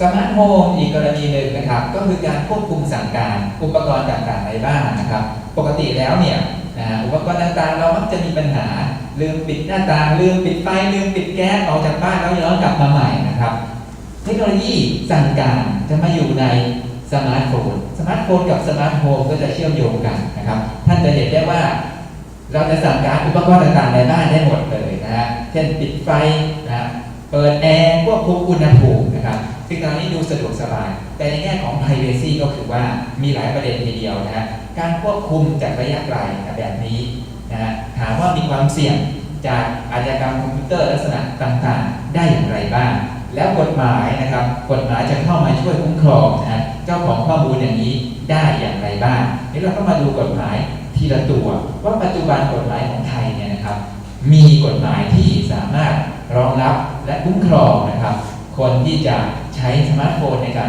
สมาร์ทโฮมอีกกรณีหนึ่งนะครับ ก็คือการควบคุมสั่งการอุปกรณ์ต่างๆในบ้านนะครับ ปกติแล้วเนี่ยอุปกรณ์ต่างๆเรามักจะมีปัญหา ลืมปิดหน้าต่าง ลืมปิดไฟลืมปิดแก๊สออกจากบ้านแล้วย้อนกลับมาใหม่นะครับ เทคโนโลยีสั่งการจะมาอยู่ในสมาร์ทโฟนสมาร์ทโฟนกับสมาร์ทโฮมก็จะเชื่อมโยงกันนะครับ ท่านจะเห็นได้ว่าเราจะสั่งการอุปกรณ์ต่างๆในบ้านได้หมดเลยนะฮะเช่นปิดไฟนะเปิดแอร์ควบคุมอุณหภูมิ ครับซึ่งตอนนี้ดูสะดวกสบาย แต่ในแง่ของ privacy ก็คือว่ามีหลายประเด็นทีเดียวนะฮะการควบคุมจากระยะไกลแบบนี้นะฮะถามว่ามีความเสี่ยงจากอาชญากรรมคอมพิวเตอร์ลักษณะต่างๆ ได้อย่างไรบ้าง แล้วกฎหมายนะครับกฎหมายจะเข้ามาช่วยคุ้มครองนะฮะเจ้าของข้อมูลอย่างนี้ได้อย่างไรบ้างนี่เราก็มาดูกฎหมายทีละตัว ว่าปัจจุบันกฎหมายของไทยเนี่ยนะครับ มีกฎหมายที่สามารถรองรับและคุ้มครองนะครับ คนที่จะ ใช้สมาร์ทโฟนในการ